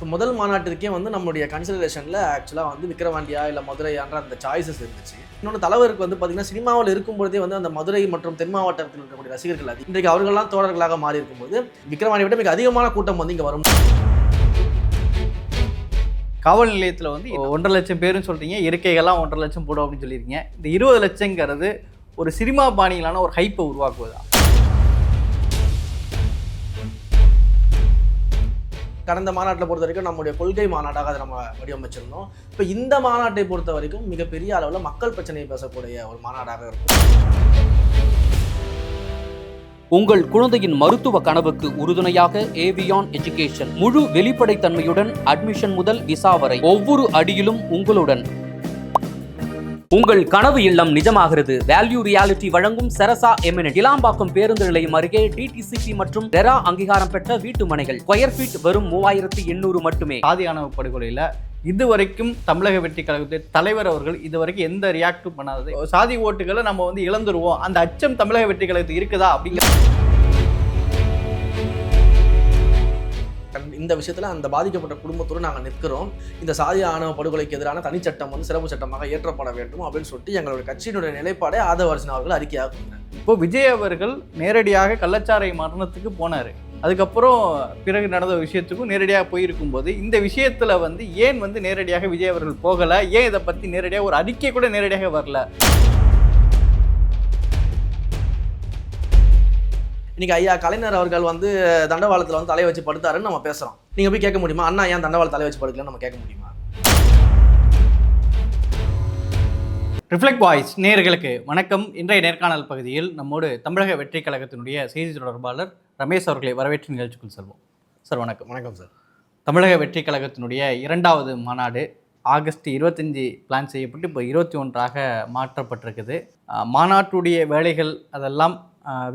So முதல் மாநாட்டிற்கே வந்து நம்மளுடைய கன்சிடரேஷனில் ஆக்சுவலாக வந்து விக்ரவாண்டியா இல்லை மதுரையான்ற அந்த சாய்ஸஸ் இருந்துச்சு. இன்னொன்று தலைவருக்கு வந்து பார்த்தீங்கன்னா சினிமாவில் இருக்கும்பொழுதே வந்து அந்த மதுரை மற்றும் தென் மாவட்டத்தில் இருக்கக்கூடிய ரசிகர்கள் அது இன்றைக்கு அவர்கள்லாம் தோழர்களாக மாறி இருக்கும்போது விக்கிரவாண்டியை விட மிக அதிகமான கூட்டம் வந்து இங்கே வரும். காவல் நிலையத்தில் வந்து ஒன்றரை லட்சம் பேருன்னு சொல்கிறீங்க இருக்கைகள்லாம் ஒன்றரை லட்சம் போடும் அப்படின்னு சொல்லியிருக்கீங்க. இந்த இருபது லட்சங்கிறது ஒரு சினிமா பாணியிலான ஒரு ஹைப்பை உருவாக்குவதா? கடந்த மாநாட்டில் பொறுத்த வரைக்கும் நம்முடைய கொள்கை மாநாடாக அதை நம்ம வடிவமைச்சிருந்தோம். இப்போ இந்த மாநாட்டை பொறுத்த வரைக்கும் மிகப்பெரிய அளவில் மக்கள் பிரச்சனையை பேசக்கூடிய ஒரு மாநாடாக இருக்கும். உங்கள் குழந்தையின் மருத்துவ கனவுக்கு உறுதுணையாக ஏவியான் எஜுகேஷன் முழு வெளிப்படைத்தன்மையுடன் அட்மிஷன் முதல் விசா வரை ஒவ்வொரு அடியிலும் உங்களுடன் உங்கள் கனவு இல்லம் நிஜமாகிறது. வேல்யூ ரியாலிட்டி வழங்கும் செரசா எமினட் இலாம்பாக்கம் பேருந்து நிலையம் அருகே டிடிசிபி மற்றும் டெரா அங்கீகாரம் பெற்ற வீட்டு மனைகள். ஸ்கொயர் ஃபீட் வெறும் மூவாயிரத்தி எண்ணூறு மட்டுமே. ஆதியானவ படுகொலையில் இதுவரைக்கும் தமிழக வெற்றி கழகத்தின் தலைவர் அவர்கள் இதுவரைக்கும் எந்த ரியாக்டும் பண்ணாதது. சாதி ஓட்டுகளை நம்ம வந்து இழந்துருவோம். அந்த அச்சம் தமிழக வெற்றி கழகத்துக்கு இருக்குதா அப்படிங்கிற இந்த விஷயத்தில் அந்த பாதிக்கப்பட்ட குடும்பத்தோடு நாங்கள் நிற்கிறோம். இந்த சாதி ஆணவ படுகொலைக்கு எதிரான தனிச்சட்டம் வந்து சிறப்பு சட்டமாக ஏற்றப்பட வேண்டும் அப்படின்னு சொல்லிட்டு எங்களுடைய கட்சியினுடைய நிலைப்பாடை ஆதவர்சன் அவர்கள் அறிக்கையாக கொடுத்தார். இப்போ விஜய் அவர்கள் நேரடியாக கள்ளச்சாரை மரணத்துக்கு போனார். அதுக்கப்புறம் பிறகு நடந்த விஷயத்துக்கும் நேரடியாக போயிருக்கும் போது இந்த விஷயத்தில் வந்து ஏன் வந்து நேரடியாக விஜய் அவர்கள் போகலை? ஏன் இதை பற்றி நேரடியாக ஒரு அறிக்கை கூட நேரடியாக வரல? இன்னைக்கு ஐயா கலைஞர் அவர்கள் வந்து தண்டவாளத்தில் வந்து தலையை வச்சு படுத்தாருன்னு நம்ம பேசுகிறோம் நீங்கள் போய் கேட்க முடியுமா? அண்ணா ஏன் தண்டவாளம் தலையை வச்சு படுக்கலன்னு நம்ம கேட்க முடியுமா? ரிஃப்ளெக்ட் வாய்ஸ் நேயர்களுக்கு வணக்கம். இன்றைய நேர்காணல் பகுதியில் நம்மோடு தமிழக வெற்றி கழகத்தினுடைய செய்தி தொடர்பாளர் ரமேஷ் அவர்களை வரவேற்று நிகழ்ச்சிக்குள் செல்வோம். சார் வணக்கம். வணக்கம் சார். தமிழக வெற்றி கழகத்தினுடைய இரண்டாவது மாநாடு ஆகஸ்ட் இருபத்தஞ்சி பிளான் செய்யப்பட்டு இப்போ இருபத்தி ஒன்றாக மாற்றப்பட்டிருக்குது. மாநாட்டுடைய வேலைகள் அதெல்லாம்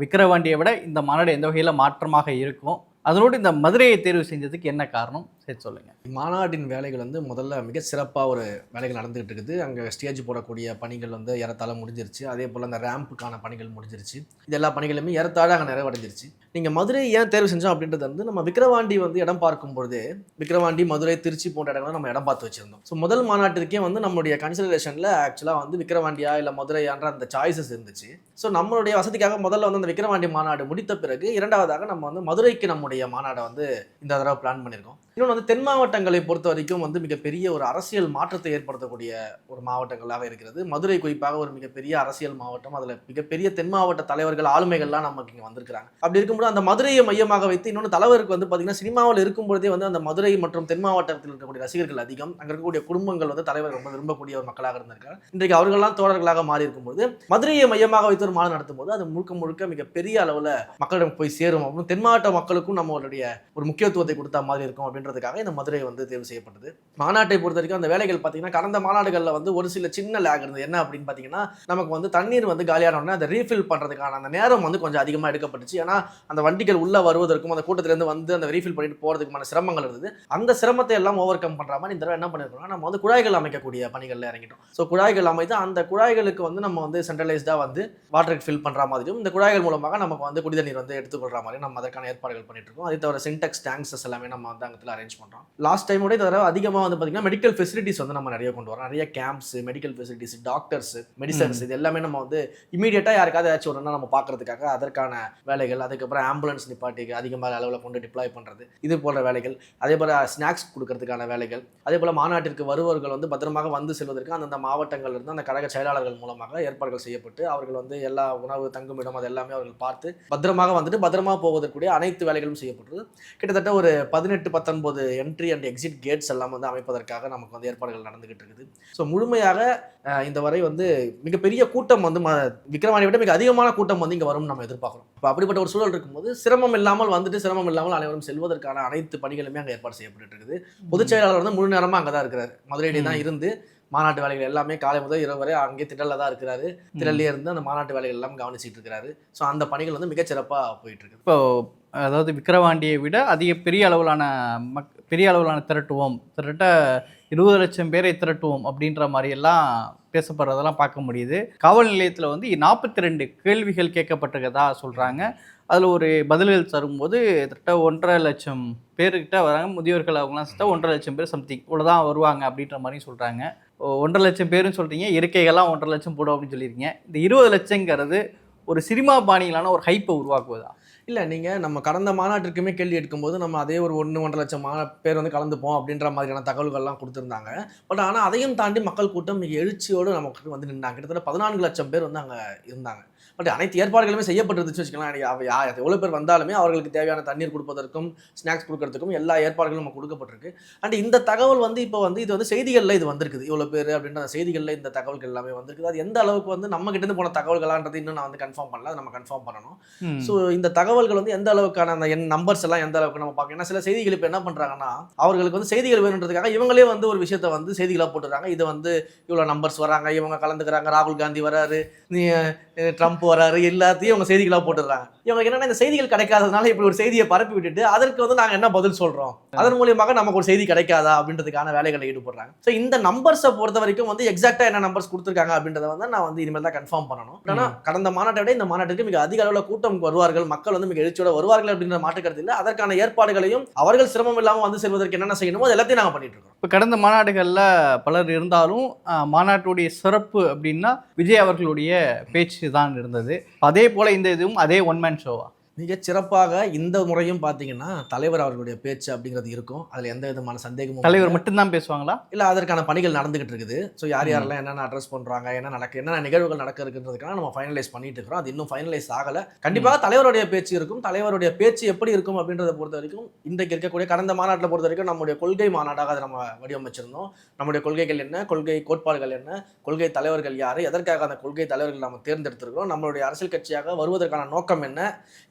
விக்கிரவாண்டியை விட இந்த மாநாடு எந்த வகையில் மாற்றமாக இருக்கும்? அதனோடு இந்த மதுரையை தேர்வு செஞ்சதுக்கு என்ன காரணம்? சரி சொல்லுங்கள் மாநாட்டின் வேலைகள் வந்து முதல்ல மிக சிறப்பாக ஒரு வேலைகள் நடந்துகிட்டு இருக்குது. அங்கே ஸ்டேஜ் போடக்கூடிய பணிகள் வந்து ஏறத்தாழ முடிஞ்சிருச்சு. அதே போல் அந்த ரேம்புக்கான பணிகள் முடிஞ்சிருச்சு. இது எல்லா பணிகளுமே ஏறத்தாழ அங்கே நிறைவடைஞ்சிருச்சு. நீங்கள் மதுரை ஏன் தேர்வு செஞ்சோம் அப்படின்றது வந்து நம்ம விக்ரவாண்டி வந்து இடம் பார்க்கும்போது விக்ரவாண்டி மதுரை திருச்சி போன்ற இடங்களை நம்ம இடம் பார்த்து வச்சுருந்தோம். ஸோ முதல் மாநாட்டிற்கே வந்து நம்மளுடைய கன்சிடரேஷனில் ஆக்சுவலாக வந்து விக்ரவாண்டியா இல்லை மதுரையான்ற அந்த சாய்ஸஸ் இருந்துச்சு. ஸோ நம்மளுடைய வசதிக்காக முதல்ல வந்து அந்த விக்ரவாண்டி மாநாடு முடித்த பிறகு இரண்டாவதாக நம்ம வந்து மதுரைக்கு நம்முடைய மாநாடை வந்து இந்த தடவை பிளான் பண்ணியிருக்கோம். இன்னொன்று வந்து தென் மாவட்டங்களை பொறுத்த வரைக்கும் வந்து மிகப்பெரிய ஒரு அரசியல் மாற்றத்தை ஏற்படுத்தக்கூடிய ஒரு மாவட்டங்களாக இருக்கிறது. மதுரை குறிப்பாக ஒரு மிகப்பெரிய அரசியல் மாவட்டம். அதில் மிகப்பெரிய தென் மாவட்ட தலைவர்கள் ஆளுமைகள்லாம் நமக்கு இங்கே வந்திருக்கிறாங்க. அப்படி இருக்கும்போது அந்த மதுரையை மையமாக வைத்து இன்னொன்று தலைவருக்கு வந்து பார்த்தீங்கன்னா சினிமாவில் இருக்கும்பொழுதே வந்து அந்த மதுரை மற்றும் தென் மாவட்டத்தில் இருக்கக்கூடிய ரசிகர்கள் அதிகம். அங்கே இருக்கக்கூடிய குடும்பங்கள் வந்து தலைவர் ரொம்ப விரும்பக்கூடிய ஒரு மக்களாக இருந்திருக்காங்க இன்றைக்கு அவர்கள்லாம் தோழர்களாக மாறி இருக்கும்போது மதுரையை மையமாக வைத்து ஒரு மாலை நடத்தும் போது அது முழுக்க முழுக்க மிகப்பெரிய அளவில் மக்களிடம் போய் சேரும். அப்படின்னு தென் மாவட்ட மக்களுக்கும் நம்மளுடைய ஒரு முக்கியத்துவத்தை கொடுத்த மாதிரி இருக்கும் அப்படின்னு அப்படின்றதுக்காக இந்த மதுரை வந்து தேர்வு செய்யப்பட்டது. மாநாட்டை பொறுத்த வரைக்கும் அந்த வேலைகள் பார்த்தீங்கன்னா கடந்த மாநாடுகளில் வந்து ஒரு சில சின்ன லேக் இருந்தது. என்ன அப்படின்னு பார்த்தீங்கன்னா நமக்கு வந்து தண்ணீர் வந்து காலியான உடனே அதை ரீஃபில் பண்ணுறதுக்கான அந்த நேரம் வந்து கொஞ்சம் அதிகமாக எடுக்கப்பட்டுச்சு. ஏன்னா அந்த வண்டிகள் உள்ளே வருவதற்கும் அந்த கூட்டத்திலேருந்து வந்து அந்த ரீஃபில் பண்ணிட்டு போகிறதுக்குமான சிரமங்கள் இருந்தது. அந்த சிரமத்தை எல்லாம் ஓவர் கம் பண்ணுற மாதிரி இந்த தடவை என்ன பண்ணிருக்கோம்னா நம்ம வந்து குழாய்கள் அமைக்கக்கூடிய பணிகளில் இறங்கிட்டோம். ஸோ குழாய்கள் அமைத்து அந்த குழாய்களுக்கு வந்து நம்ம வந்து சென்ட்ரலைஸ்டாக வந்து வாட்டருக்கு ஃபில் பண்ணுற மாதிரியும் இந்த குழாய்கள் மூலமாக நமக்கு வந்து குடிநீர் வந்து எடுத்துக்கொள்கிற மாதிரி நம்ம அதற்கான ஏற்பாடுகள் பண்ணிட்டு இருக்கோம். அதே தவிர சின்டெக்ஸ் டேங்க்ஸஸ் எல்லாமே நம்ம வந்து அங்கத்தில் அரேஞ்ச் பண்ணுறோம் லாஸ்ட் டைமோட இந்த தடவை அதிகமாக வந்து பார்த்தீங்கன்னா மெடிக்கல் ஃபெசிலிட்டிஸ் வந்து நம்ம நிறைய கொண்டு வரோம். நிறைய camps medical facilities doctors medicines இது எல்லாமே நம்ம வந்து இமீடியட்டாக யாருக்காவது ஏதாச்சும் ஒன்றுனா நம்ம பார்க்கறதுக்காக அதற்கான வேலைகள் அதுக்கப்புறம் ஆம்புலன்ஸ் நிப்பாட்டிக்கு அதிகமாக அளவில் கொண்டு டிப்ளாய் பண்ணுறது இது போன்ற வேலைகள். அதே போல் ஸ்நாக்ஸ் கொடுக்கறதுக்கான வேலைகள். அதே போல் மாநாட்டிற்கு வருபவர்கள் வந்து பத்திரமாக வந்து செல்வதற்கு அந்தந்த மாவட்டங்கள்ல இருந்து அந்த கழக செயலாளர்கள் மூலமாக ஏற்பாடுகள் செய்யப்பட்டு அவர்கள் வந்து எல்லா உணவு தங்குமிடம் அது எல்லாமே அவர்கள் பார்த்து பத்திரமாக வந்துட்டு பத்திரமாக போவதற்குரிய அனைத்து வேலைகளும் செய்யப்பட்டது கிட்டத்தட்ட ஒரு பதினெட்டு பத்தொன்பது என்ட்ரி அண்ட் எக்ஸிட் கேட்ஸ் எல்லாம் வந்து அமைப்பதற்காக நமக்கு வந்து ஏற்பாடுகள் நடந்துகிட்டு இருக்குது. ஸோ முழுமையாக இந்த வரை வந்து மிகப்பெரிய கூட்டம் வந்து ம விக்ரவாணியை விட மிக அதிகமான கூட்டம் வந்து இங்கே வரும்னு நம்ம எதிர்பார்க்குறோம். இப்போ அப்படிப்பட்ட ஒரு சூழல் இருக்கும்போது சிரமம் இல்லாமல் வந்துட்டு சிரமம் இல்லாமல் அனைவரும் செல்வதற்கான அனைத்து பணிகளுமே அங்கே ஏற்பாடு செய்யப்பட்டு இருக்குது. பொதுச் செயலாளர் வந்து முழு நேரமாக அங்கே தான் இருக்கிறார். மதுரையிலே தான் இருந்து மாநாட்டு வேலைகள் எல்லாமே காலை முதல் இரவு வரை அங்கே திடலில் தான் இருக்கிறாரு. திடல்லே இருந்து அந்த மாநாட்டு வேலைகள் எல்லாம் கவனிச்சிட்டு இருக்கிறாரு. ஸோ அந்த பணிகள் வந்து மிகச்சிறப்பாக போயிட்டு இருக்குது. இப்போ அதாவது விக்கிரவாண்டியை விட அதிக பெரிய அளவிலான மக் பெரிய அளவிலான திரட்டுவோம் திரட்ட இருபது லட்சம் பேரை திரட்டுவோம் அப்படின்ற மாதிரியெல்லாம் பேசப்படுறதெல்லாம் பார்க்க முடியுது. காவல் நிலையத்தில் வந்து நாற்பத்தி ரெண்டு கேள்விகள் கேட்கப்பட்டிருக்கதா சொல்கிறாங்க அதில் ஒரு பதில்கள் தரும்போது கிட்ட ஒன்றரை லட்சம் பேர்கிட்ட வராங்க. முதியோர்கள் அவங்களாம் சேர்த்தா ஒன்றரை லட்சம் பேர் சம்திங் இவ்வளோ தான் வருவாங்க அப்படின்ற மாதிரியும் சொல்கிறாங்க ஒன்றரை லட்சம் பேருன்னு சொல்கிறீங்க இருக்கைகள்லாம் ஒன்றரை லட்சம் போடும் அப்படின்னு சொல்லியிருக்கீங்க. இந்த இருபது லட்சங்கிறது ஒரு சினிமா பாணியிலான ஒரு ஹைப்பை உருவாக்குவதா? இல்லை நீங்கள் நம்ம கடந்த மாநாட்டிற்குமே கேள்வி எடுக்கும்போது நம்ம அதே ஒரு ஒன்று ஒன்றரை லட்சம் மா பேர் வந்து கலந்துப்போம் அப்படின்ற மாதிரியான தகவல்கள்லாம் கொடுத்துருந்தாங்க. பட் ஆனால் அதையும் தாண்டி மக்கள் கூட்டம் மிக எழுச்சியோடு நமக்கு வந்து நின்றாங்க கிட்டத்தட்ட பதினான்கு லட்சம் பேர் வந்து அங்கே இருந்தாங்க. பட் அனைத்து ஏற்பாடுகளுமே செய்யப்பட்டிருந்துச்சு வச்சுக்கலாம் எவ்வளோ பேர் வந்தாலுமே அவர்களுக்கு தேவையான தண்ணீர் கொடுப்பதற்கும் ஸ்நாக்ஸ் கொடுக்கறதுக்கும் எல்லா ஏற்பாடுகளும் நமக்கு கொடுக்கப்பட்டிருக்கு. அண்ட் இந்த தகவல் வந்து இப்போ வந்து இது வந்து செய்திகளில் இது வந்திருக்குது. இவ்வளோ பேர் அப்படின்ற செய்திகளில் இந்த தகவல்கள் எல்லாமே வந்திருக்குது. அது எந்த அளவுக்கு வந்து நம்ம கிட்டேருந்து போன தகவல்களான்றது இன்னும் நான் வந்து கன்ஃபார்ம் பண்ணல. அதை நம்ம கன்ஃபார்ம் பண்ணணும். ஸோ இந்த தகவல்கள் வந்து எந்த அளவுக்கான அந்த என் நம்பர்ஸ் எல்லாம் எந்த அளவுக்கு நம்ம பார்க்கணும்? ஏன்னா சில செய்திகள் இப்போ என்ன பண்ணுறாங்கன்னா அவர்களுக்கு வந்து செய்திகள் வேணுன்றதுக்காக இவங்களே வந்து ஒரு விஷயத்தை வந்து செய்திகளாக போட்டுறாங்க இது வந்து இவ்வளோ நம்பர்ஸ் வராங்க. இவங்க கலந்துக்கிறாங்க. ராகுல் காந்தி வராரு. ட்ரம்ப் வராரு எல்லாத்தையும் இவங்க செய்திகளாக போட்டுடுறாங்க. இவங்க என்னன்னா இந்த செய்திகள் கிடைக்காததுனால இப்படி ஒரு செய்தியை பரப்பி விட்டுட்டு அதற்கு வந்து நாங்கள் என்ன பதில் சொல்கிறோம் அதன் மூலியமாக நமக்கு ஒரு செய்தி கிடைக்காதா அப்படின்றதுக்கான வேலைகளை ஈடுபடுறாங்க. ஸோ இந்த நம்பர்ஸை பொறுத்த வரைக்கும் வந்து எக்ஸாக்டாக என்ன நம்பர்ஸ் கொடுத்துருக்காங்க அப்படின்றத வந்து நான் வந்து இனிமேல் தான் கன்ஃபார்ம் பண்ணணும். ஆனால் கடந்த மாநாட்டை விட இந்த மாநாட்டுக்கு மிக அதிக அளவில் கூட்டம் வருவார்கள் மக்கள் வந்து மிக எழுச்சியோட வருவார்கள் அப்படின்ற மாற்றுக்கருத்து இல்லை. அதற்கான ஏற்பாடுகளையும் அவர்கள் சிரமம் இல்லாமல் வந்து செல்வதற்கு என்னென்ன செய்யணுமோ அது எல்லாத்தையும் நாங்கள் பண்ணிட்டு இருக்கோம். இப்போ கடந்த மாநாடுகளில் பலர் இருந்தாலும் மாநாட்டுடைய சிறப்பு அப்படின்னா விஜய் அவர்களுடைய பேச்சு தான் இருந்தது. அதே போல் இந்த இதுவும் அதே ஒன் மேன் ஷோவா மிகச் சிறப்பாக இந்த முறையும் பார்த்தீங்கன்னா தலைவர் அவர்களுடைய பேச்சு அப்படிங்கிறது இருக்கும். அதில் எந்த விதமான சந்தேகமும் தலைவர் மட்டும்தான் பேசுவாங்களா? இல்லை அதற்கான பணிகள் நடந்துகிட்டு இருக்குது. ஸோ யார் யாரெல்லாம் என்னென்ன அட்ரஸ் பண்ணுறாங்க என்ன நடக்கு என்னென்ன நிகழ்வுகள் நடக்க இருக்குன்றதுக்கான நம்ம ஃபைனலைஸ் பண்ணிட்டு இருக்கிறோம். அது இன்னும் ஃபைனலைஸ் ஆகலை. கண்டிப்பாக தலைவருடைய பேச்சு இருக்கும். தலைவருடைய பேச்சு எப்படி இருக்கும் அப்படின்றத பொறுத்த வரைக்கும் இன்றைக்கு இருக்கக்கூடிய கடந்த மாநாட்டில் பொறுத்த வரைக்கும் நம்முடைய கொள்கை மாநாடாக அதை நம்ம வடிவமைச்சிருந்தோம். நம்முடைய கொள்கைகள் என்ன கொள்கை கோட்பாடுகள் என்ன கொள்கை தலைவர்கள் யார் எதற்காக அந்த கொள்கை தலைவர்கள் நம்ம தேர்ந்தெடுத்திருக்கிறோம் நம்மளுடைய அரசியல் கட்சியாக வருவதற்கான நோக்கம் என்ன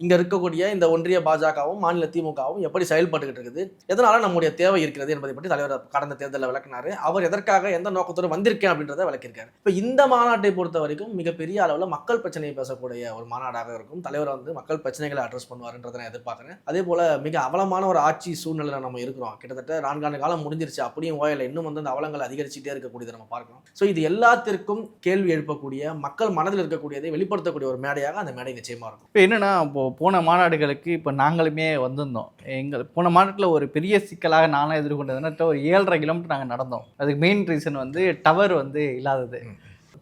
இங்கே இருக்கக்கூடிய இந்த ஒன்றிய பாஜகவும் மாநில திமுகவும் எப்படி செயல்பட்டுக்கிட்டு இருக்குது? எதனால நம்முடைய தேவை இருக்கிறது என்பதை பற்றி தலைவர் கடந்த தேர்தலில் விளக்குனாரு. அவர் எதற்காக எந்த நோக்கத்தோடு வந்திருக்கேன் அப்படின்றத விளக்கியிருக்காரு. இப்போ இந்த மாநாட்டை பொறுத்த வரைக்கும் மிகப்பெரிய அளவில் மக்கள் பிரச்சனையை பேசக்கூடிய ஒரு மாநாடாக இருக்கும். தலைவர் வந்து மக்கள் பிரச்சனைகளை அட்ரஸ் பண்ணுவார்ன்றதை நான் எதிர்பார்க்குறேன். அதே போல மிக அவலமான ஒரு ஆட்சி சூழ்நிலையில் நம்ம இருக்கிறோம். கிட்டத்தட்ட நான்காண்டு காலம் முடிஞ்சிருச்சு. அப்படியும் ஓயில் இன்னும் வந்து அந்த அவலங்கள் அதிகரிச்சுட்டே இருக்கக்கூடியதை நம்ம பார்க்கணும் ஸோ இது எல்லாத்திற்கும் கேள்வி எழுப்பக்கூடிய மக்கள் மனதில் இருக்கக்கூடியதை வெளிப்படுத்தக்கூடிய ஒரு மேடையாக அந்த மேடை நிச்சயமாக இருக்கும். இப்போ என்னன்னா இப்போ போன மாநாடுகளுக்கு இப்போ நாங்களுமே வந்திருந்தோம். எங்கள் போன மாநாட்டில் ஒரு பெரிய சிக்கலாக நானும் எதிர்கொண்டதுன்னா ஒரு ஏழரை கிலோமீட்டர் நாங்கள் நடந்தோம். அதுக்கு மெயின் ரீசன் வந்து டவர் வந்து இல்லாதது.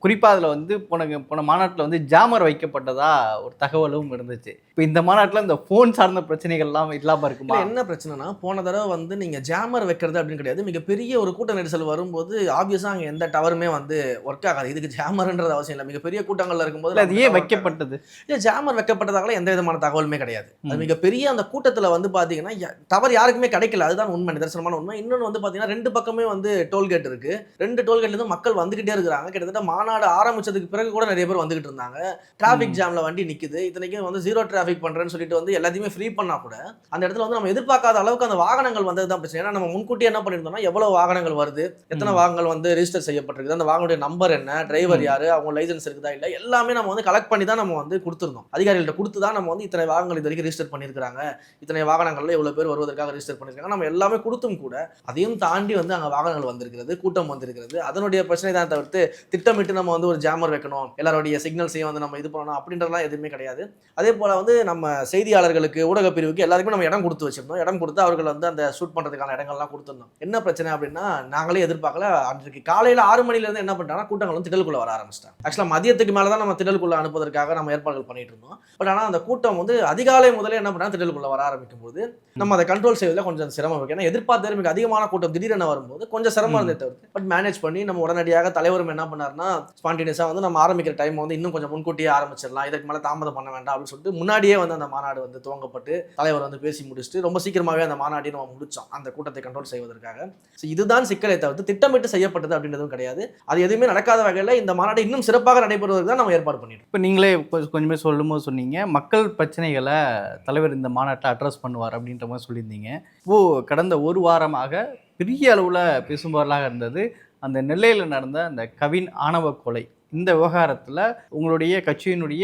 குறிப்பாக அதில் வந்து போன போன மாநாட்டில் வந்து ஜாமர் வைக்கப்பட்டதா ஒரு தகவலும் இருந்துச்சு. இப்போ இந்த மாநாட்டில் இந்த ஃபோன் சார்ந்த பிரச்சனைகள்லாம் இல்லாமல் இருக்குமா? இல்ல என்ன பிரச்சனைனா போன தடவை வந்து நீங்க ஜாமர் வைக்கிறது அப்படின்னு கிடையாது. மிகப்பெரிய ஒரு கூட்ட நெரிசல் வரும்போது ஆப்வியஸா அங்க எந்த டவருமே வந்து ஒர்க் ஆகாது. இதுக்கு ஜாமர்ன்றது அவசியம் இல்லை. மிகப்பெரிய கூட்டங்கள்ல இருக்கும்போது அது ஏன் வைக்கப்பட்டது? இல்ல ஜாமர் வைக்கப்பட்டதால எந்த விதமான தகவலுமே கிடையாது. அது. மிகப்பெரிய அந்த கூட்டத்துல வந்து பாத்தீங்கன்னா யா- டவர் யாருக்குமே கிடைக்கல. அதுதான் உண்மை நிதர்சனமான உண்மை. இன்னொன்று வந்து பாத்தீங்கன்னா ரெண்டு பக்கமே வந்து டோல்கேட் இருக்கு. ரெண்டு டோல்கேட்ல இருந்து மக்கள் வந்துகிட்டே இருக்கிறாங்க. கிட்டத்தட்ட மாநாடு ஆரம்பிச்சதுக்கு பிறகு கூட நிறைய பேர் வந்துகிட்டு இருந்தாங்க. டிராஃபிக். ஜாம்ல வண்டி நிக்குது. இத்தனைக்கும் வந்து ஜீரோ டிராஃபிக் பண்றேன்னு சொல்லிட்டு வந்து எல்லாத்தையுமே ஃப்ரீ பண்ணா கூட அந்த இடத்துல வந்து நம்ம எதிர்பார்க்காத அளவுக்கு அந்த வாகனங்கள் வந்தது தான் பிரச்சனை. ஏன்னா நம்ம முன்கூட்டியே என்ன பண்ணியிருந்தோம்னா எவ்வளவு வாகனங்கள் வருது எத்தனை. வாகனங்கள் வந்து ரெஜிஸ்டர் செய்யப்பட்டிருக்குது அந்த வாகனுடைய நம்பர் என்ன டிரைவர். யாரு அவங்க லைசன்ஸ் இருக்குதா இல்ல எல்லாமே நம்ம வந்து கலெக்ட் பண்ணி தான் நம்ம வந்து கொடுத்துருந்தோம். அதிகாரிகள்ட்ட கொடுத்து தான் நம்ம வந்து இத்தனை வாகனங்கள் இது வரைக்கும் ரெஜிஸ்டர் பண்ணியிருக்காங்க இத்தனை வாகனங்கள்ல இவ்வளவு பேர் வருவதற்காக ரெஜிஸ்டர் பண்ணியிருக்காங்க. நம்ம எல்லாமே கொடுத்தும் கூட அதையும் தாண்டி வந்து அங்க வாகனங்கள் வந்திருக்கிறது கூட்டம் வந்திருக்கிறது. அதனுடைய பிரச்சனை தான் தவிர்த்து திட்டமிட்டு நம்ம வந்து ஒரு ஜாமர் வைக்கணும். எல்லாருடைய சிக்னல்ஸையும் வந்து நம்ம இது பண்ணணும் அப்படின்றதெல்லாம் எதுவுமே கிடையாது. அதே போல வந்து நம்ம செய்தியாளர்களுக்கு ஊடக பிரிவுக்கு எல்லாருக்குமே நம்ம இடம் கொடுத்து வச்சிருந்தோம். இடம் கொடுத்து அவர்கள் வந்து அந்த ஷூட் பண்றதுக்கான இடங்கள்லாம் கொடுத்துருந்தோம். என்ன பிரச்சனை அப்படின்னா நாங்களே எதிர்பார்க்கல. அன்றைக்கு காலையில ஆறு மணில இருந்து என்ன பண்ணிட்டாங்கன்னா கூட்டங்கள் வந்து திடலுக்குள்ள வர ஆரம்பிச்சிட்டாங்க. ஆக்சுவலா மதியத்துக்கு மேல தான் நம்ம திடலுக்குள்ள அனுப்புவதற்காக நம்ம ஏற்பாடுகள் பண்ணிட்டு இருந்தோம். பட் ஆனா அந்த கூட்டம் வந்து அதிகாலை முதலே என்ன பண்ணா திடலுக்குள்ள வர ஆரம்பிக்கும் போது நம்ம அதை கண்ட்ரோல் செய்வதில் கொஞ்சம் சிரமம் இருக்கு. ஏன்னா எதிர்பார்த்த மிக அதிகமான கூட்டம் திடீரென வரும்போது கொஞ்சம் சிரமம். இருந்தே தவிர்த்து பட் மேனேஜ் பண்ணி நம்ம உடனடியாக தலைவரும் என்ன பண்ணாருன்னா ஸ்பான்டேனியஸாக வந்து நம்ம ஆரம்பிக்கிற டைம் வந்து இன்னும் கொஞ்சம் முன்கூட்டியே ஆரம்பிச்சிடலாம். இதுக்கு மேலே தாமதம் பண்ண வேண்டாம் அப்படின்னு சொல்லிட்டு முன்னாடியே வந்து அந்த மாநாடு வந்து துவங்கப்பட்டு தலைவர் வந்து பேசி முடிச்சுட்டு ரொம்ப சீக்கிரமாகவே அந்த மாநாட்டையும் நம்ம முடிச்சோம். அந்த கூட்டத்தை கண்ட்ரோல் செய்வதற்காக. ஸோ இதுதான் சிக்கலை தவிர்த்து திட்டமிட்டு செய்யப்பட்டது அப்படின்றதும் கிடையாது. அது எதுவுமே நடக்காத வகையில் இந்த மாநாடு இன்னும் சிறப்பாக நடைபெறுவதற்கு தான் நம்ம ஏற்பாடு பண்ணிட்டு இப்போ நீங்களே கொ- கொஞ்சமே சொல்லும்போது சொன்னீங்க. மக்கள் பிரச்சனைகளை தலைவர் இந்த மாநாட்டில் அட்ரஸ் பண்ணுவார் அப்படின்ற மாதிரி சொல்லியிருந்தீங்க. ஓ கடந்த ஒரு வாரமாக பெரிய அளவில் பேசும்பொருளாக இருந்தது. அந்த நெல்லையில் நடந்த அந்த கவின் ஆணவ கொலை இந்த விவகாரத்தில் உங்களுடைய கட்சியினுடைய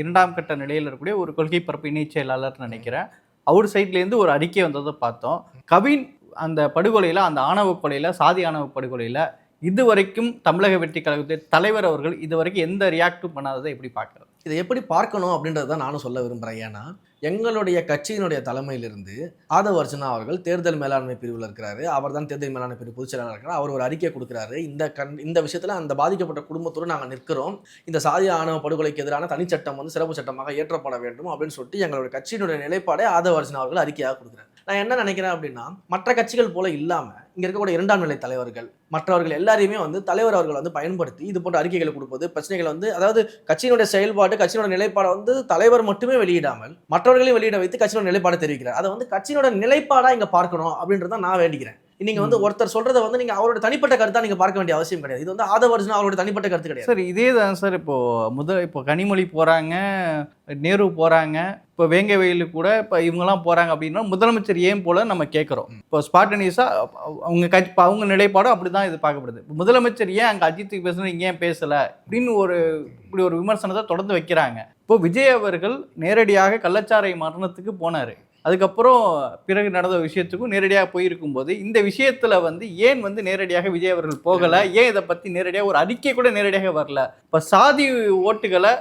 இரண்டாம் கட்ட நிலையில் இருக்கக்கூடிய ஒரு கொள்கை பரப்பு இணைச் செயலாளர்னு நினைக்கிறேன். அவர் சைட்லேருந்து ஒரு அறிக்கை வந்ததை பார்த்தோம். கவின் அந்த படுகொலையில் அந்த ஆணவ கொலையில் சாதி ஆணவ படுகொலையில் இதுவரைக்கும் தமிழக வெற்றி கழகத்தின் தலைவர் அவர்கள் இதுவரைக்கும் எந்த ரியாக்டும் பண்ணாததை எப்படி பார்க்குறது? இதை எப்படி பார்க்கணும் அப்படின்றத தான் நானும் சொல்ல விரும்புகிறேன் ஏன்னா எங்களுடைய கட்சியினுடைய தலைமையிலிருந்து ஆதவ் அர்ஜுனா அவர்கள் தேர்தல் மேலாண்மை பிரிவில் இருக்கிறாரு. அவர் தான் தேர்தல் மேலாண்மை பிரிவு பொதுச் செயலாளர் இருக்கிறார் அவர் ஒரு அறிக்கை கொடுக்குறாரு. இந்த கண் இந்த விஷயத்தில் அந்த பாதிக்கப்பட்ட குடும்பத்தோடு நாங்கள் நிற்கிறோம். இந்த சாதி ஆணவ படுகொலைக்கு எதிரான தனிச்சட்டம் வந்து சிறப்பு சட்டமாக ஏற்றப்பட வேண்டும் அப்படின்னு சொல்லிட்டு எங்களுடைய கட்சியினுடைய நிலைப்பாடே ஆதவ் அர்ஜுனா அவர்கள் அறிக்கையாக கொடுக்குறாரு. நான் என்ன நினைக்கிறேன் அப்படின்னா மற்ற கட்சிகள் போல இல்லாமல் இங்கே இருக்கக்கூடிய இரண்டாம் நிலை தலைவர்கள் மற்றவர்கள் எல்லாரையுமே வந்து தலைவர் அவர்கள் வந்து பயன்படுத்தி இது போன்ற அறிக்கைகளை கொடுப்பது பிரச்சனைகள் வந்து அதாவது கட்சியினுடைய செயல்பாடு கட்சியினுடைய நிலைப்பாடை வந்து தலைவர் மட்டுமே வெளியிடாமல் மற்றவர்களையும் வெளியிட வைத்து கட்சியோட நிலைப்பாடு தெரிவிக்கிறார். அதை வந்து கட்சியோட நிலைப்பாடா இங்க பார்க்கணும் அப்படின்றத நான் வேண்டிக்கிறேன். நீங்க வந்து ஒருத்தர் சொல்றதை வந்து நீங்க அவரோட தனிப்பட்ட கருத்தா நீங்க பார்க்க வேண்டிய அவசியம் கிடையாது. இது வந்து ஆதவர்ஜுனா அவரோட தனிப்பட்ட கருத்து கிடையாது. சார் இதே தான் சார். இப்போ முத இப்போ கனிமொழி போறாங்க நேரு போறாங்க இப்போ வேங்க வெயிலு கூட இப்போ இவங்கெல்லாம் போறாங்க அப்படின்னா முதலமைச்சர் ஏன் போல நம்ம கேட்குறோம். இப்போ ஸ்பாட்டனிஸா அவங்க கட்சி அவங்க நிலைப்பாடும் அப்படி தான் இது பார்க்கப்படுது. முதலமைச்சர் ஏன் அங்கே அஜித்துக்கு பேசுறது ஏன் பேசலை அப்படின்னு ஒரு இப்படி ஒரு விமர்சனத்தை தொடர்ந்து வைக்கிறாங்க. இப்போ விஜய் அவர்கள் நேரடியாக கள்ளச்சாரை மரணத்துக்கு போனார். அதுக்கப்புறம் பிறகு நடந்த விஷயத்துக்கும் நேரடியாக போயிருக்கும்போது இந்த விஷயத்துல வந்து ஏன் வந்து நேரடியாக விஜய் அவர்கள் போகல? ஏன் இதை பத்தி நேரடியாக ஒரு அறிக்கை கூட நேரடியாக வரல? இப்ப சாதி ஓட்டுகளை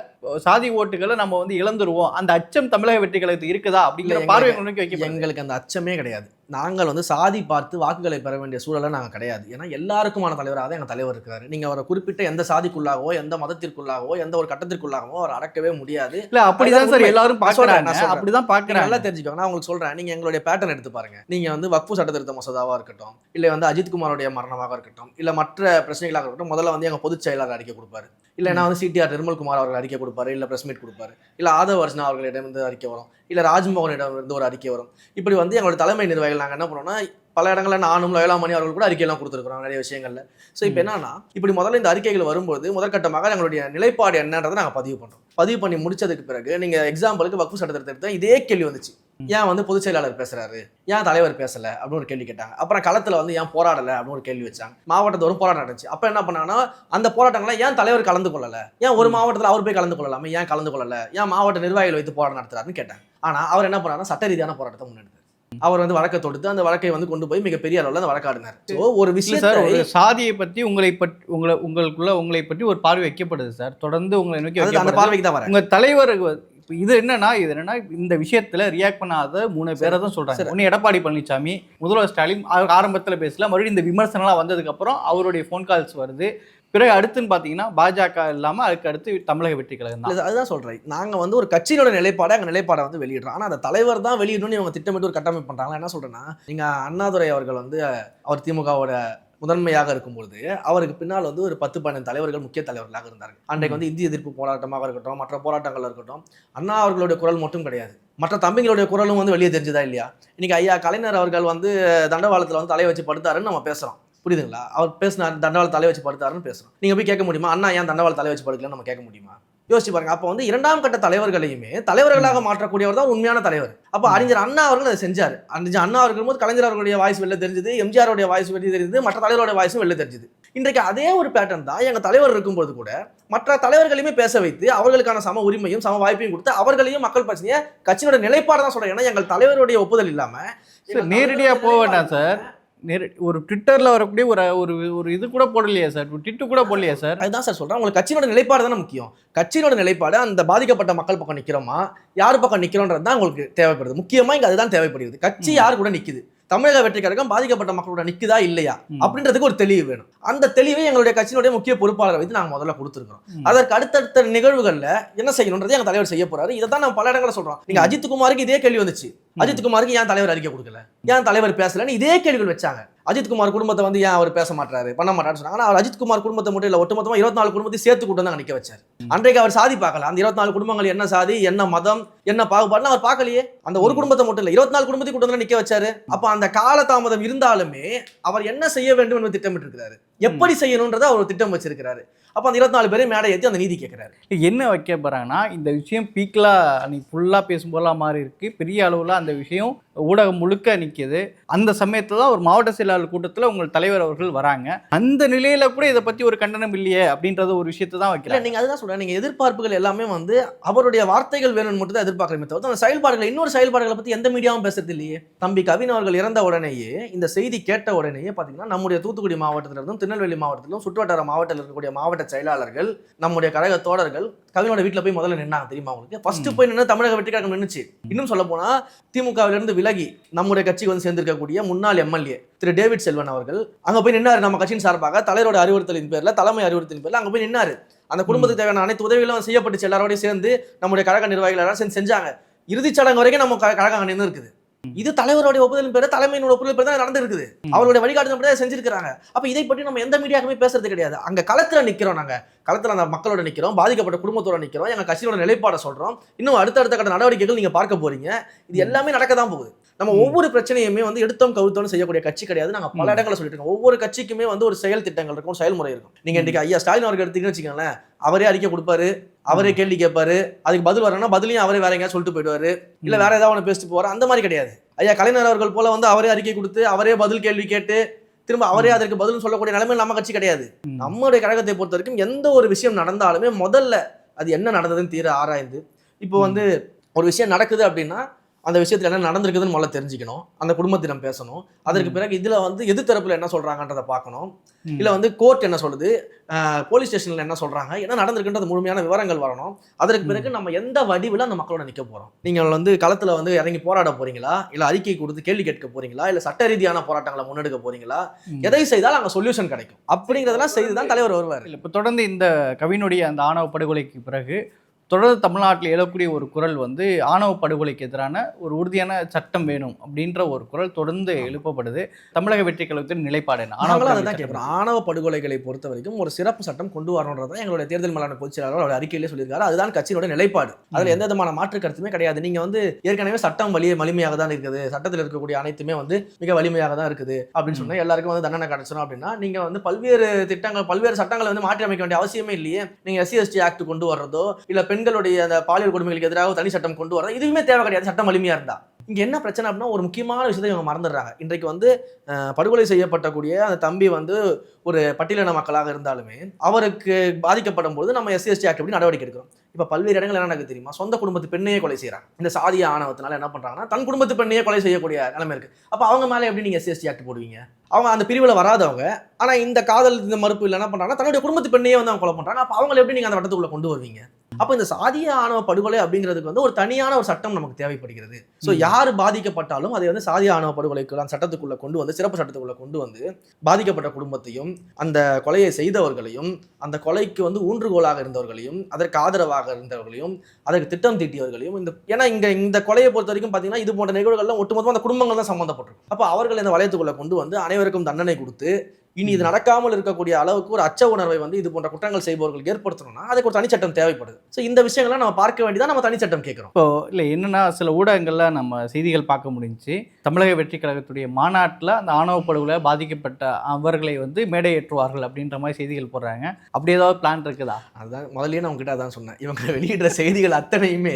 சாதி ஓட்டுகளை நம்ம வந்து இழந்துருவோம். அந்த அச்சம் தமிழக வெற்றி கழகத்துக்கு இருக்குதா அப்படிங்கிற பார்வை வைக்கப்படுது எங்களுக்கு அந்த அச்சமே கிடையாது. நாங்கள் வந்து சாதி பார்த்து வாக்குகளை பெற வேண்டிய சூழலை நாங்கள் கிடையாது. ஏன்னா எல்லாருக்குமான தலைவராக தான் எங்கள் தலைவர் இருக்காரு. நீங்கள் அவரை குறிப்பிட்ட எந்த சாதிக்குள்ளாகவோ எந்த மதத்திற்குள்ளாகவோ எந்த ஒரு கட்டத்திற்குள்ளாகவோ அவர் அடக்கவே முடியாது. இல்ல அப்படிதான் சார். எல்லாரும் சொல்றேன். அப்படிதான் பாக்குறாங்க நல்லா தெரிஞ்சுக்கோங்க. நான் உங்களுக்கு சொல்றேன். நீங்க எங்களுடைய பேட்டர்ன் எடுத்து பாருங்க. நீங்க வந்து வக்ஃபு சட்ட திருத்த மசோதாவா இருக்கட்டும் இல்ல வந்து அஜித்குமாரோடைய மரணமாக இருக்கட்டும் இல்ல மற்ற பிரச்சனைகளாக இருக்கட்டும் முதல்ல வந்து எங்க பொதுச் செயலாளர் அறிக்கை கொடுப்பாரு. இல்லைன்னா வந்து சிடிஆர் நிர்மல்குமார் அவர்கள் அறிக்கை கொடுப்பாரு இல்ல பிரஸ் மீட் கொடுப்பாரு இல்ல ஆதவ அர்ஜுனா அவர்களிடம் இருந்து அறிக்கை வரும் இல்ல ராஜ்மோகனிடம் இருந்து ஒரு அறிக்கை வரும். இப்படி வந்து எங்களுடைய தலைமை நிர்வாகிகள் நாங்க என்ன பண்ணோம்னா பல இடங்களில் நானும் லோயலாமணி அவர்கள் கூட அறிக்கையெல்லாம் கொடுத்துருக்குறோம் நிறைய விஷயங்கள்ல. ஸோ இப்போ என்னன்னா இப்படி முதல்ல இந்த அறிக்கைகள் வரும்போது முதற்கட்டமாக எங்களுடைய நிலைப்பாடு என்னன்றதை நாங்கள் பதிவு பண்றோம். பதிவு பண்ணி முடிச்சதுக்கு பிறகு நீங்க எக்ஸாம்பிளுக்கு வக்ஃபு சட்டத்தை எடுத்த இதே கேள்வி வந்துச்சு. ஏன் வந்து பொதுச் செயலாளர் பேசுறாரு? ஏன் தலைவர் பேசல? அப்படின்னு ஒரு கேள்வி கேட்டாங்க. அப்புறம் களத்துல வந்து ஏன் போராடல? அப்படின்னு ஒரு கேள்வி வச்சாங்க. மாவட்டத்தோறும் போராட்டம் நடந்துச்சு. அப்ப என்ன பண்ணாங்கன்னா அந்த போராட்டங்களை ஏன் தலைவர் கலந்து கொள்ளல? ஏன் ஒரு மாவட்டத்துல அவர் போய் கலந்து கொள்ளலாமே? ஏன் கலந்து கொள்ளல? ஏன் மாவட்ட நிர்வாகிகள் வைத்து போராட்டம் நடத்துறாருன்னு கேட்டாங்க. ஆனா அவர் என்ன பண்ணாருன்னா சட்ட ரீதியான போராட்டத்தை முன்னெடுத்தார். அவர் வந்து வழக்கை தொடுத்து அந்த வழக்கை வந்து கொண்டு போய் மிகப்பெரிய அளவில் அந்த வழக்காடினார். ஸோ ஒரு இல்ல சார் விஷயம் ஒரு சாதியை பத்தி உங்களை பற்றி உங்களை உங்களுக்குள்ள உங்களை பற்றி ஒரு பார்வை வைக்கப்படுது சார். தொடர்ந்து உங்களை நோக்கி அந்த பார்வைக்கு தான் வரேன். உங்க தலைவர் இது என்னன்னா இது என்னன்னா இந்த விஷயத்துல ரியாக்ட் பண்ணாத மூணு பேரை தான் சொல்றாங்க. ஒன்று எடப்பாடி பழனிசாமி முதல்வர் ஸ்டாலின் அவர் ஆரம்பத்துல பேசல மறுபடியும் இந்த விமர்சனம்லாம் வந்ததுக்கு அப்புறம் அவருடைய ஃபோன் கால்ஸ் வருது. பிறகு அடுத்துன்னு பார்த்தீங்கன்னா பாஜக இல்லாம அதுக்கு அடுத்து தமிழக வெற்றி கழகம் தான். அதுதான் சொல்றேன். நாங்க வந்து ஒரு கட்சியினோட நிலைப்பாடை எங்க நிலைப்பாடை வந்து வெளியிடுறோம். ஆனா அந்த தலைவர் தான் வெளியிடணும்னு இவங்க திட்டமிட்டு ஒரு கட்டமைப்பு பண்றாங்க என்ன சொல்றேன்னா நீங்க அண்ணாதுரை அவர்கள் வந்து அவர் திமுகவோட முதன்மையாக இருக்கும்பொழுது அவருக்கு பின்னால் வந்து ஒரு பத்து பன்னெண்டு தலைவர்கள் முக்கிய தலைவர்களாக இருந்தார்கள். அன்றைக்கு வந்து இந்திய எதிர்ப்பு போராட்டமாக இருக்கட்டும் மற்ற போராட்டங்கள் இருக்கட்டும் அண்ணா அவர்களுடைய குரல் மட்டும் கிடையாது. மற்ற தம்பிங்களுடைய குரலும் வந்து வெளியே தெரிஞ்சுதா இல்லையா? இன்னைக்கு ஐயா கலைஞர் அவர்கள் வந்து தண்டவாளத்தில் வந்து தலையை வச்சு படுத்தாருன்னு நம்ம பேசுகிறோம் புரியுதுங்களா? அவர் பேசினார் தண்டவாள தலை வச்சு படுத்தாருன்னு பேசுகிறோம் நீங்கள் போய் கேட்க முடியுமா? அண்ணா ஏன் தண்டவாள தலை வச்சு படுக்கலன்னு நம்ம கேட்க முடியுமா? யோசிச்சு பாருங்க. அப்போ வந்து இரண்டாம் கட்ட தலைவர்களையுமே தலைவர்களாக மாற்றக்கூடியவர் தான் உண்மையான தலைவர். அப்போ அறிஞர் அண்ணா அவர்கள் அதை செஞ்சார். அறிஞர் அண்ணா அவர்கள் போது கலைஞர் அவர்களுடைய வாய்ஸ் வெளில தெரிஞ்சது எம்ஜிஆருடைய வாய்ஸ் வெளில தெரிஞ்சது மற்ற தலைவருடைய வாய்ஸும் வெளில தெரிஞ்சது. இன்றைக்கு அதே ஒரு பேட்டர்ன் தான் எங்க தலைவர் இருக்கும்போது கூட மற்ற தலைவர்களையுமே பேச வைத்து அவர்களுக்கான சம உரிமையும் சம வாய்ப்பையும் கொடுத்து அவர்களையும் மக்கள் பிரச்சனையை கட்சியோட நிலைப்பாடு தான் சொல்றேன். ஏன்னா எங்கள் தலைவருடைய ஒப்புதல் இல்லாம சார் நேரடியா போக வேண்டாம் சார். நேர ஒரு ட்விட்டர்ல வரக்கூடிய ஒரு ஒரு ஒரு இது கூட போடலையா சார். ட்விட்டு கூட போடலையா சார். அதுதான் சார் சொல்றேன். உங்களுக்கு கட்சியோட நிலைப்பாடு தானே முக்கியம். கட்சியோட நிலைப்பாடு அந்த பாதிக்கப்பட்ட மக்கள் பக்கம் நிக்கிறோமா யார் பக்கம் நிக்கிறோன்றது தான் உங்களுக்கு தேவைப்படுது. முக்கியமா இங்க அதுதான் தேவைப்படுகிறது. கட்சி. யார் கூட நிக்குது? தமிழக வெற்றி கழகம் பாதிக்கப்பட்ட மக்களோட நிக்குதா இல்லையா. அப்படின்றதுக்கு ஒரு தெளிவு வேணும். அந்த தெளிவை எங்களுடைய கட்சியினுடைய முக்கிய பொறுப்பாளரை வைத்து நாங்க முதல்ல கொடுத்துருக்கோம். அதற்கு அடுத்தடுத்த நிகழ்வுகள்ல என்ன செய்யணும்ன்றது எங்க தலைவர் செய்ய போறாரு. இதை தான் நம்ம பல இடங்களில் சொல்றோம். நீங்க. அஜித் குமாருக்கு இதே கேள்வி வந்துச்சு. அஜித் குமாருக்கு ஏன் தலைவர் அறிக்கை கொடுக்கல? ஏன் தலைவர் பேசலன்னு இதே கேள்விகள் வச்சாங்க. அஜித் குமார் குடும்பத்தை வந்து ஏன் அவர் பேச மாட்டாரு பண்ண மாட்டாருன்னு சொன்னாங்க. ஆனா அவர் அஜித் குமார் குடும்பத்தை மட்டும் இல்ல ஒட்டுமொத்தமா இருபத்தி நாலு குடும்பத்தையும் சேர்த்து கூட்டம் தான் நிக்க வச்சார். அன்றைக்கு அவர் சாதி பார்க்கல. அந்த இருபத்தி நாலு குடும்பங்கள் என்ன சாதி என்ன மதம் என்ன பாகுபாடுன்னு அவர் பார்க்கலையே. அந்த ஒரு. குடும்பத்தை மட்டும் இல்ல இருபத்தி நாலு குடும்பத்தையும் கூட்டம் நிக்க வச்சாரு. அப்ப அந்த காலதாமதம் இருந்தாலுமே அவர் என்ன செய்ய வேண்டும் என்று திட்டமிட்டு இருக்கிறாரு எப்படி செய்யணும்ன்றத அவர் திட்டம் வச்சிருக்கிறாரு. அப்ப அந்த இருபத்தி நாலு பேரையும் மேடை ஏற்றி அந்த நீதி கேட்கிறாரு என்ன வைக்க போறாங்கன்னா இந்த விஷயம் பீக்லா அன்னைக்கு ஃபுல்லாக பேசும்போதெல்லாம் மாறி இருக்கு. பெரிய அளவில் அந்த விஷயம் ஊடகம் முழுக்க நிற்கிது அந்த சமயத்தில் தான் ஒரு மாவட்ட செயலாளர் கூட்டத்தில் உங்கள் தலைவர் அவர்கள் வராங்க. அந்த நிலையில் கூட இதை பற்றி ஒரு கண்டனம் இல்லையே அப்படின்றத ஒரு விஷயத்தை தான் வைக்கல நீங்கள் அதுதான் சொல்கிறேன் நீங்கள் எதிர்பார்ப்புகள் எல்லாமே வந்து அவருடைய வார்த்தைகள் வேணும்னு மட்டும் தான் எதிர்பார்க்கறமே தவிர அந்த செயல்பாடுகள் இன்னொரு செயல்பாடுகளை பற்றி எந்த மீடியாவும் பேசுறது இல்லையே. தம்பி கவின் அவர்கள் இறந்த உடனேயே இந்த செய்தி கேட்ட உடனேயே பார்த்தீங்கன்னா நம்முடைய தூத்துக்குடி மாவட்டத்திலிருந்தும் திருநெல்வேலி மாவட்டத்திலும் சுற்றுவட்டார மாவட்டத்தில் இருக்கக்கூடிய மாவட்ட மாவட்ட செயலாளர்கள் நம்முடைய கழக தோழர்கள் கவினோட வீட்டில் போய் முதல்ல நின்னாங்க தெரியுமா உங்களுக்கு? ஃபர்ஸ்ட் போய் நின்று தமிழக வெற்றி கழகம் நின்னுச்சு. இன்னும் சொல்ல போனா திமுகவிலிருந்து விலகி நம்முடைய கட்சிக்கு வந்து சேர்ந்திருக்கக்கூடிய முன்னாள் எம்எல்ஏ திரு டேவிட் செல்வன் அவர்கள் அங்க போய் நின்னாரு நம்ம கட்சியின் சார்பாக தலைவரோட அறிவுறுத்தலின் பேர்ல தலைமை அறிவுறுத்தலின் பேர்ல அங்க போய் நின்னாரு. அந்த குடும்பத்துக்கு தேவையான அனைத்து உதவிகளும் செய்யப்பட்டுச்சு எல்லாரோடய சேர்ந்து நம்முடைய கழக நிர்வாகிகள் எல்லாரும் சேர்ந்து செஞ்சாங்க. இறுதிச் சடங்கு வரைக்கும் நம்ம க- கழகம் நின்று இருக்குது இது தலைவருடைய ஒப்புதலின் பேர் தலைமையினுடைய ஒப்புதல் பேர் தான் நடந்திருக்குது. அவருடைய வழிகாட்டுதல் தான் செஞ்சிருக்காங்க அப்ப இதை பற்றி நம்ம எந்த மீடியாக்குமே பேசுறது கிடையாது. அங்க களத்துல நிக்கிறோம் நாங்க. களத்துல அந்த மக்களோட நிக்கிறோம் பாதிக்கப்பட்ட குடும்பத்தோட நிக்கிறோம் எங்க கட்சியோட நிலைப்பாடை சொல்றோம். இன்னும் அடுத்தடுத்த கட்ட நடவடிக்கைகள் நீங்க பார்க்க போறீங்க. இது எல்லாமே நடக்க தான் போகுது. நம்ம ஒவ்வொரு பிரச்சனையுமே வந்து எடுத்தோம் கவுத்தோம் செய்யக்கூடிய கட்சி கிடையாது. நாங்க பல ம். இடங்களை சொல்லிட்டு இருக்கோம். ஒவ்வொரு கட்சிக்குமே வந்து ஒரு செயல் திட்டங்கள் இருக்கும் செயல்முறை இருக்கும். நீங்க இன்னைக்கு ஐயா ஸ்டாலின் அவர்கள் எடுத்தீங்கன்னு வச்சுக்கோங்களேன் அவரே அறிக்கை கொடுப்பாரு அவரே கேள்வி கேட்பாரு அதுக்கு பதில் வரணும்னா பதிலையும் அவரே வேற எங்கேயாவது சொல்லிட்டு போயிடுவாரு. இல்ல வேற ஏதாவது ஒன்று பேசிட்டு போவாரு. அந்த மாதிரி கிடையாது. ஐயா கலைஞர் அவர்கள் போல வந்து அவரே அறிக்கை கொடுத்து அவரே பதில் கேள்வி கேட்டு திரும்ப அவரே அதற்கு பதில் சொல்லக்கூடிய நிலைமை நம்ம கட்சி கிடையாது. நம்மளுடைய கழகத்தை பொறுத்த வரைக்கும் எந்த ஒரு விஷயம் நடந்தாலுமே முதல்ல அது என்ன நடந்ததுன்னு தீர ஆராய்ந்து இப்போ வந்து ஒரு விஷயம் நடக்குது அப்படின்னா அந்த விஷயத்துல என்ன நடந்திருக்குதுன்னு முதல்ல தெரிஞ்சுக்கணும். அந்த குடும்பத்திடம் பேசணும். அதற்கு. பிறகு இதுல வந்து எது தரப்புல என்ன சொல்றாங்கன்றதை பார்க்கணும். இல்ல வந்து கோர்ட் என்ன சொல்லுது? போலீஸ் ஸ்டேஷன்ல என்ன சொல்றாங்க? என்ன நடந்திருக்குன்றது முழுமையான விவரங்கள் வரணும். அதற்கு பிறகு நம்ம எந்த வடிவில் அந்த மக்களோட நிக்க போறோம்? நீங்க வந்து களத்துல வந்து இறங்கி போராட போறீங்களா? இல்ல அறிக்கை கொடுத்து கேள்வி கேட்க போறீங்களா? இல்ல சட்ட ரீதியான போராட்டங்களை முன்னெடுக்க போறீங்களா? ம். எதை செய்தால் அங்க சொல்யூஷன் கிடைக்கும். அப்படிங்கிறதெல்லாம் செய்து தான் தலைவர் வருவார். இல்லை இப்போ தொடர்ந்து இந்த கவினுடைய அந்த ஆணவ படுகொலைக்கு பிறகு தொடர்ந்து தமிழ்நாட்டில் எழக்கூடிய ஒரு குரல் வந்து ஆணவ படுகொலைக்கு எதிரான ஒரு உறுதியான சட்டம் வேணும் அப்படின்ற ஒரு குரல் தொடர்ந்து எழுப்பப்படுது. தமிழக வெற்றி கழகத்தின் நிலைப்பாடு என்ன? கேட்குறோம். ஆணவ படுகொலைகளை பொறுத்த வரைக்கும் ஒரு சிறப்பு சட்டம் கொண்டு வரணுன்றதை எங்களுடைய தேர்தல் மேலான பொதுச் செயலாளர் அவருடைய அறிக்கையிலே சொல்லியிருக்காரு. அதுதான் கட்சியோட நிலைப்பாடு. அதுல. எந்த விதமான மாற்று கருத்துமே கிடையாது. நீங்க வந்து ஏற்கனவே சட்டம் வலிய வலிமையாக தான் இருக்குது. சட்டத்தில் இருக்கக்கூடிய அனைத்துமே வந்து மிக வலிமையாக தான் இருக்குது அப்படின்னு சொன்னா எல்லாருக்கும் வந்து தண்டனை கிடைச்சிடும் அப்படின்னா நீங்க வந்து பல்வேறு திட்டங்கள் பல்வேறு சட்டங்களை வந்து மாற்றி அமைக்க வேண்டிய அவசியமே இல்லையே. நீங்க எஸ்சி எஸ்டி ஆக்ட் கொண்டு வர்றதோ இல்ல பெண்களுடைய அந்த பாலியல் கொடுமைகளுக்கு எதிராக தனி சட்டம் கொண்டு வர்றதோ இதுவுமே தேவை கிடையாது. சட்டம் வலிமையா இருந்தா. இங்க என்ன பிரச்சனை அப்படின்னா ஒரு முக்கியமான விஷயத்தை இவங்க மறந்துடுறாங்க. இன்றைக்கு வந்து படுகொலை செய்யப்பட்டக்கூடிய அந்த தம்பி வந்து ஒரு பட்டியலின மக்களாக இருந்தாலுமே அவருக்கு பாதிக்கப்படும் போது நம்ம எஸ்சி எஸ்டி ஆக்ட் நடவடிக்கை எடுக்கிறோம். இப்போ பல்வேறு இடங்கள் என்ன நடக்குது தெரியுமா? சொந்த குடும்பத்து பெண்ணையே கொலை செய்றாங்க. இந்த சாதிய ஆணவத்தினால என்ன பண்றாங்கன்னா தன் குடும்பத்து பெண்ணையே கொலை செய்யக்கூடிய நிலைமை இருக்கு. அப்போ அவங்க மேலே எப்படி நீங்க எஸ்சி எஸ்டி ஆக்ட் போடுவீங்க? அவங்க அந்த பிரிவில் வராதவங்க ஆனால் இந்த காதல் இந்த மறுப்பு இல்லை என்ன பண்ணுறாங்கன்னா தன்னுடைய குடும்பத்து பெண்ணையே வந்து அவங்க கொலை பண்ணுறாங்க அப்போ அவங்களை எப்படி நீங்கள் அந்த வட்டத்துக்குள்ளே கொண்டு வருவீங்க? அப்போ இந்த சாதிய ஆணவ படுகொலை அப்படிங்கிறதுக்கு வந்து ஒரு தனியான ஒரு சட்டம் நமக்கு தேவைப்படுகிறது ஸோ. யார் பாதிக்கப்பட்டாலும் அதை வந்து சாதிய ஆணவ படுகொலைக்கு அந்த சட்டத்துக்குள்ள கொண்டு வந்து சிறப்பு சட்டத்துக்குள்ள கொண்டு வந்து பாதிக்கப்பட்ட குடும்பத்தையும் அந்த கொலையை செய்தவர்களையும் அந்த கொலைக்கு வந்து ஊன்றுகோலாக இருந்தவர்களையும் அதற்கு ஆதரவாக இருந்தவர்களையும் அதற்கு திட்டம் தீட்டியவர்களையும் இந்த ஏன்னா இங்க இந்த கொலையை பொறுத்த வரைக்கும் பார்த்தீங்கன்னா இது போன்ற நிகழ்வுகள்லாம் ஒட்டுமொத்தமாக அந்த குடும்பங்கள் தான் சம்மந்தப்பட்டிருக்கும் அப்போ அவர்கள் இந்த வளையத்துக்குள்ள கொண்டு வந்து அனைவருக்கும் தண்டனை கொடுத்து இனி இது நடக்காமல் இருக்கக்கூடிய அளவுக்கு ஒரு அச்ச உணர்வை வந்து இது போன்ற குற்றங்கள் செய்பவர்களுக்கு ஏற்படுத்தணும்னா அதுக்கு ஒரு தனிச்சட்டம் தேவைப்படுது. ஸோ இந்த விஷயங்களை நம்ம பார்க்க வேண்டியதான் நம்ம தனிச்சட்டம் கேட்கிறோம். இப்போ இல்லை என்னன்னா சில ஊடகங்கள்ல நம்ம செய்திகள் பார்க்க முடிஞ்சுச்சு தமிழக வெற்றி கழகத்துடைய மாநாட்டில் அந்த ஆணவ படுகொலை பாதிக்கப்பட்ட அவர்களை வந்து மேடையேற்றுவார்கள் அப்படின்ற மாதிரி செய்திகள் போடுறாங்க. அப்படி ஏதாவது பிளான் இருக்குதா? அதுதான் முதல்லயே நான் உங்ககிட்ட அதான் சொன்னேன். இவங்க வெளியிடுற செய்திகள் அத்தனையுமே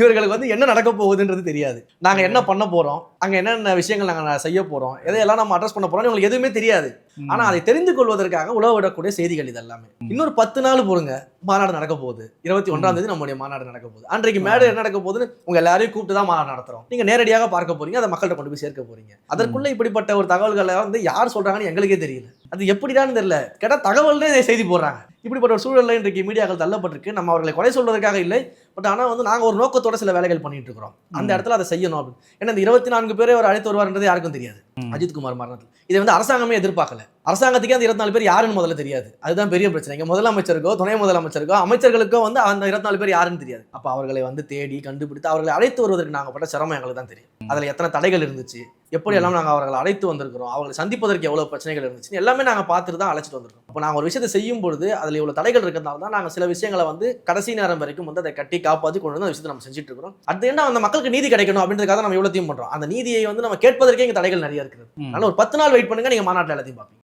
இவர்களுக்கு வந்து என்ன நடக்க போகுதுன்றது தெரியாது. நாங்க என்ன பண்ண போறோம்? அங்க என்னென்ன விஷயங்கள் நாங்க செய்ய போறோம்? எதையெல்லாம் நம்ம அட்ரஸ் பண்ண போறோம் இவங்களுக்கு எதுவுமே தெரியாது. ஆனா அதை தெரிந்து கொள்வதற்காக உழவு விடக்கூடிய செய்திகள் இது எல்லாமே இன்னொரு பத்து நாள் பொறுங்க மாநாடு நடக்க போகுது. இருபத்தி ஒன்றாம் தேதி நம்முடைய மாநாடு நடக்க போகுது. அன்றைக்கு மேடை என்ன நடக்க போகுதுன்னு உங்க எல்லாரையும் கூப்பிட்டு தான் மாநாடு நடத்துறோம். நீங்க நேரடியாக பார்க்க போறீங்க அதை மக்கள்கிட்ட கொண்டு போய் சேர்க்க போறீங்க. அதற்குள்ள இப்படிப்பட்ட ஒரு தகவல்களை வந்து யார் சொல்றாங்கன்னு எங்களுக்கே தெரியல. அது எப்படிதான் தெரியல. கேட்டா தகவல்னே செய்தி போடுறாங்க. இப்படிப்பட்ட ஒரு சூழல்ல இன்றைக்கு மீடியாக்கள் தள்ளப்பட்டிருக்கு. நம்ம அவர்களை கொலை சொல்வதற்காக இல்லை. பட் ஆனா வந்து நாங்க ஒரு நோக்கத்தோட சில வேலைகள் பண்ணிட்டு இருக்கிறோம். அந்த. இடத்துல அதை செய்யணும் அப்படின்னு. ஏன்னா இந்த இருபத்தி நான்கு பேரை அவர் அழைத்து வருவார்ன்றது யாருக்கும் தெரியாது. ம். அஜித்குமார் மரணத்தில். இதை வந்து அரசாங்கமே எதிர்பார்க்கல. அரசாங்கத்துக்கே அந்த இருபத்தி நாலு பேர் யாருன்னு முதல்ல தெரியாது. அதுதான் பெரிய பிரச்சனை. இங்க முதலமைச்சருக்கோ துணை முதலமைச்சருக்கோ அமைச்சர்களுக்கோ வந்து அந்த இருபத்தி நாலு பேர் யாருன்னு தெரியாது. அப்ப அவர்களை வந்து தேடி கண்டுபிடித்து அவர்களை அழைத்து வருவதற்கு நாங்க பட்ட சிரமம் எங்களுக்கு தான் தெரியும். அதுல எத்தனை தடைகள் இருந்துச்சு எப்படி எல்லாம் நாங்க அவர்களை அழைத்து வந்திருக்கிறோம் அவர்களை சந்திப்பதற்கு எவ்வளவு பிரச்சனைகள் இருந்துச்சு எல்லாமே நாங்க பார்த்துட்டு தான் அழைச்சிட்டு வந்திருக்கோம். அப்போ நாங்க ஒரு விஷயத்தை செய்யும் பொழுது அதுல இவ்வளவு தடைகள் இருக்கிறதுனால தான் நாங்க சில விஷயங்களை வந்து கடைசி நேரம் வரைக்கும் வந்து அதை கட்டி காப்பாற்றி கொண்டு வந்து அந்த விஷயத்தை நம்ம செஞ்சுட்டு இருக்கிறோம். அடுத்து என்ன அந்த மக்களுக்கு நீதி கிடைக்கணும் அப்படின்றதுக்காக நம்ம இவ்வளோத்தையும் பண்றோம். அந்த நீதியை வந்து நம்ம கேட்பதற்கே இங்க தடைகள் நிறைய இருக்குது. அதனால ஒரு பத்து நாள் வெயிட் பண்ணுங்க நீங்க மாநாட்டில் எல்லாத்தையும் பார்ப்பீங்க.